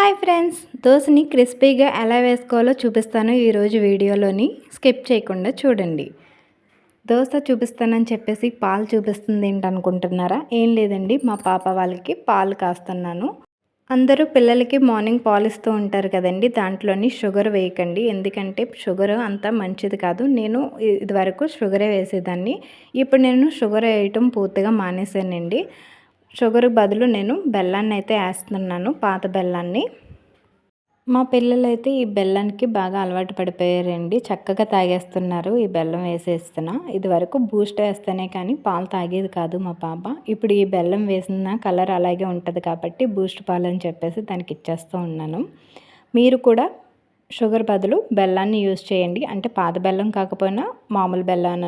Hi friends దోశని క్రిస్పీగా ఎలా వేసుకోవాలో చూపిస్తాను ఈరోజు వీడియోలోని. స్కిప్ చేయకుండా చూడండి. దోశ చూపిస్తానని చెప్పేసి పాలు చూపిస్తుంది ఏంటనుకుంటున్నారా? ఏం లేదండి మా పాప వాళ్ళకి పాలు కాస్తున్నాను. అందరూ పిల్లలకి మార్నింగ్ పాలు ఇస్తూ ఉంటారు కదండి దాంట్లోని షుగర్ వేయకండి. ఎందుకంటే షుగర్ అంత మంచిది కాదు. నేను ఇదివరకు షుగరే వేసేదాన్ని. ఇప్పుడు నేను షుగర్ వేయటం పూర్తిగా మానేసానండి షుగర్ బదులు నేను బెల్లాన్ని అయితే వేస్తున్నాను పాత బెల్లాన్ని. మా పిల్లలైతే ఈ బెల్లానికి బాగా అలవాటు పడిపోయారండి. చక్కగా తాగేస్తున్నారు ఈ బెల్లం వేసేస్తున్నా. ఇది వరకు బూస్ట్ వేస్తేనే కానీ పాలు తాగేది కాదు మా పాప. ఇప్పుడు ఈ బెల్లం వేసిన కలర్ అలాగే ఉంటుంది కాబట్టి బూస్ట్ పాలు అని చెప్పేసి దానికి ఇచ్చేస్తూ ఉన్నాను. మీరు కూడా షుగర్ బదులు బెల్లాన్ని యూజ్ చేయండి. అంటే పాత బెల్లం కాకపోయినా మామూలు బెల్లం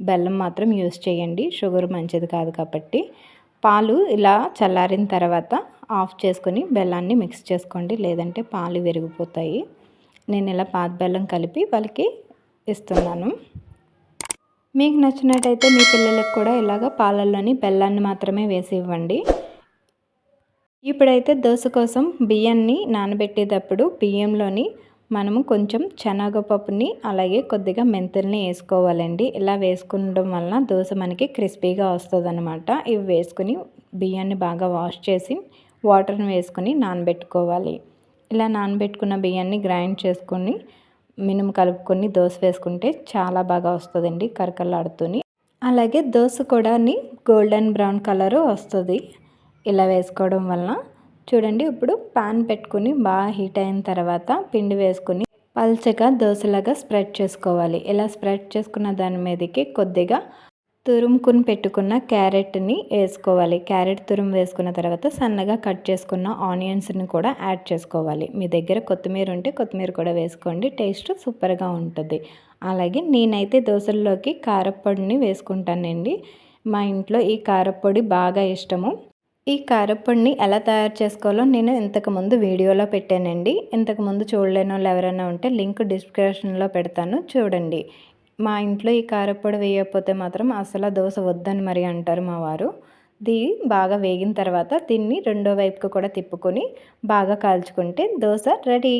బెల్లం మాత్రం యూజ్ చేయండి. షుగర్ మంచిది కాదు కాబట్టి. పాలు ఇలా చల్లారిన తర్వాత ఆఫ్ చేసుకొని బెల్లాన్ని మిక్స్ చేసుకోండి. లేదంటే పాలు విరిగిపోతాయి. నేను ఇలా పాత బెల్లం కలిపి వాళ్ళకి ఇస్తున్నాను. మీకు నచ్చినట్టయితే మీ పిల్లలకు కూడా ఇలాగ పాలల్లోని బెల్లాన్ని మాత్రమే వేసి ఇవ్వండి. ఇప్పుడైతే దోశ కోసం బియ్యాన్ని నానబెట్టేటప్పుడు బియ్యంలోని మనము కొంచెం శనగపప్పుని అలాగే కొద్దిగా మెంతుల్ని వేసుకోవాలండి. ఇలా వేసుకుండడం వలన దోశ మనకి క్రిస్పీగా వస్తుంది అనమాట ఇవి వేసుకుని బియ్యాన్ని బాగా వాష్ చేసి వాటర్ని వేసుకొని నానబెట్టుకోవాలి. ఇలా నానబెట్టుకున్న బియ్యాన్ని గ్రైండ్ చేసుకొని మినుము కలుపుకొని దోశ వేసుకుంటే చాలా బాగా వస్తుందండి కరకలాడుతూని అలాగే దోశ కూడా గోల్డెన్ బ్రౌన్ కలరు వస్తుంది. ఇలా వేసుకోవడం వలన చూడండి ఇప్పుడు పాన్ పెట్టుకుని బాగా హీట్ అయిన తర్వాత పిండి వేసుకుని పల్చగా దోశలాగా స్ప్రెడ్ చేసుకోవాలి. ఇలా స్ప్రెడ్ చేసుకున్న దాని మీదకి కొద్దిగా తురుముకుని పెట్టుకున్న క్యారెట్ని వేసుకోవాలి. క్యారెట్ తురుము వేసుకున్న తర్వాత సన్నగా కట్ చేసుకున్న ఆనియన్స్ని కూడా యాడ్ చేసుకోవాలి. మీ దగ్గర కొత్తిమీర ఉంటే కొత్తిమీర కూడా వేసుకోండి. టేస్ట్ సూపర్గా ఉంటుంది. అలాగే నేనైతే దోశల్లోకి కారపొడిని వేసుకుంటానండి. మా ఇంట్లో ఈ కారప్పొడి బాగా ఇష్టము. ఈ కారప్పొడిని ఎలా తయారు చేసుకోవాలో నేను ఇంతకుముందు వీడియోలో పెట్టానండి. ఇంతకుముందు చూడలేని వాళ్ళు ఎవరైనా ఉంటే లింక్ డిస్క్రిప్షన్లో పెడతాను. చూడండి. మా ఇంట్లో ఈ కారప్పొడి వేయకపోతే మాత్రం అసలు దోశ వద్దని మరి అంటారు మా వారు. దీ బాగా వేగిన తర్వాత దీన్ని రెండో వైపుకు కూడా తిప్పుకొని బాగా కాల్చుకుంటే దోశ రెడీ.